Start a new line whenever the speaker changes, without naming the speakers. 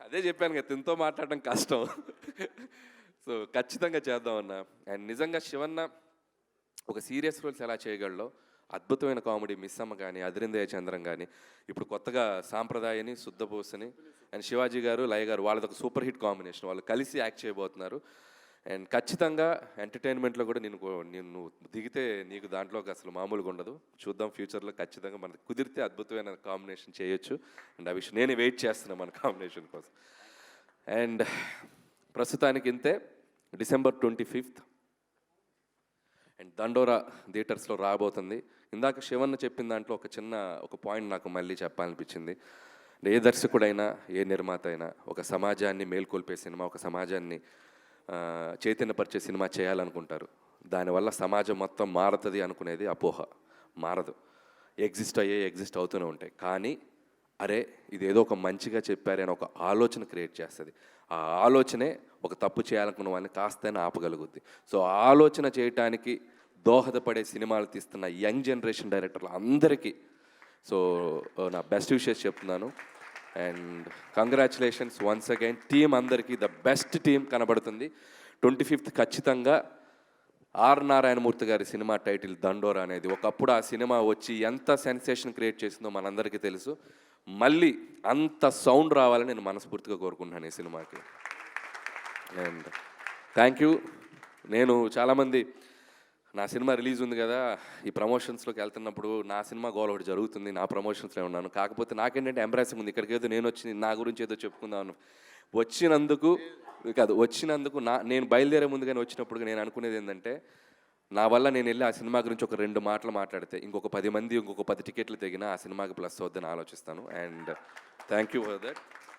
అదే చెప్పాను కదా తినతో మాట్లాడడం కష్టం. సో ఖచ్చితంగా చేద్దాం అన్న అండ్ నిజంగా శివన్న ఒక సీరియస్ రోల్స్ ఎలా చేయగలడో అద్భుతమైన కామెడీ మిస్ అమ్మ కానీ అదిరిందయ చంద్రం కానీ ఇప్పుడు కొత్తగా సాంప్రదాయని శుద్ధపోసని అండ్ శివాజీ గారు లయ గారు వాళ్ళది ఒక సూపర్ హిట్ కాంబినేషన్. వాళ్ళు కలిసి యాక్ట్ చేయబోతున్నారు. అండ్ ఖచ్చితంగా ఎంటర్టైన్మెంట్లో కూడా నేను నేను దిగితే నీకు దాంట్లోకి అసలు మామూలుగా ఉండదు. చూద్దాం ఫ్యూచర్లో ఖచ్చితంగా మనకు కుదిరితే అద్భుతమైన కాంబినేషన్ చేయొచ్చు. అండ్ ఆ విషయం నేను వెయిట్ చేస్తున్నాను మన కాంబినేషన్ కోసం. అండ్ ప్రస్తుతానికి ఇంతే. డిసెంబర్ ట్వంటీ ఫిఫ్త్ అండ్ దండోరా థియేటర్స్లో రాబోతుంది. ఇందాక శివన్న చెప్పిన దాంట్లో ఒక చిన్న ఒక పాయింట్ నాకు మళ్ళీ చెప్పాలనిపించింది. ఏ దర్శకుడైనా ఏ నిర్మాత అయినా ఒక సమాజాన్ని మేల్కొల్పే సినిమా ఒక సమాజాన్ని చైతన్యపరిచే సినిమా చేయాలనుకుంటారు. దానివల్ల సమాజం మొత్తం మారుతుంది అనుకునేది అపోహ. మారదు. ఎగ్జిస్ట్ అయ్యే ఎగ్జిస్ట్ అవుతూనే ఉంటాయి. కానీ అరే ఇదేదో ఒక మంచిగా చెప్పారే అని ఒక ఆలోచన క్రియేట్ చేస్తుంది. ఆ ఆలోచనే ఒక తప్పు చేయాలనుకున్న వాళ్ళని కాస్తైనా ఆపగలుగుద్ది. సో ఆలోచన చేయటానికి దోహదపడే సినిమాలు తీస్తున్న యంగ్ జనరేషన్ డైరెక్టర్లు అందరికీ. సో నా బెస్ట్ విషెస్ చెప్తున్నాను. And congratulations once again team అందరికీ ద బెస్ట్ టీం కనబడుతుంది. ట్వంటీ ఫిఫ్త్ ఖచ్చితంగా ఆర్ నారాయణమూర్తి గారి సినిమా టైటిల్ దండోరా అనేది. ఒకప్పుడు ఆ సినిమా వచ్చి ఎంత సెన్సేషన్ క్రియేట్ చేసిందో మనందరికీ తెలుసు. మళ్ళీ అంత సౌండ్ రావాలని నేను మనస్ఫూర్తిగా కోరుకుంటున్నాను ఈ సినిమాకి. అండ్ థ్యాంక్ యూ నేను చాలామంది నా సినిమా రిలీజ్ ఉంది కదా ఈ ప్రమోషన్స్లోకి వెళ్తున్నప్పుడు నా సినిమా గోల్ ఒకటి జరుగుతుంది నా ప్రమోషన్స్లో ఉన్నాను. కాకపోతే నాకేంటంటే ఎంబ్రాసింగ్ ఉంది ఇక్కడికి ఏదో నేను వచ్చి నా గురించి ఏదో చెప్పుకుందాం వచ్చినందుకు కాదు వచ్చినందుకు నా నేను బయలుదేరే ముందుగానే వచ్చినప్పుడు నేను అనుకునేది ఏంటంటే నా వల్ల నేను వెళ్ళి ఆ సినిమా గురించి ఒక రెండు మాటలు మాట్లాడితే ఇంకొక పది మంది ఇంకొక పది టికెట్లు తెగినా ఆ సినిమాకి ప్లస్ అవుద్దని ఆలోచిస్తాను. And thank you for that.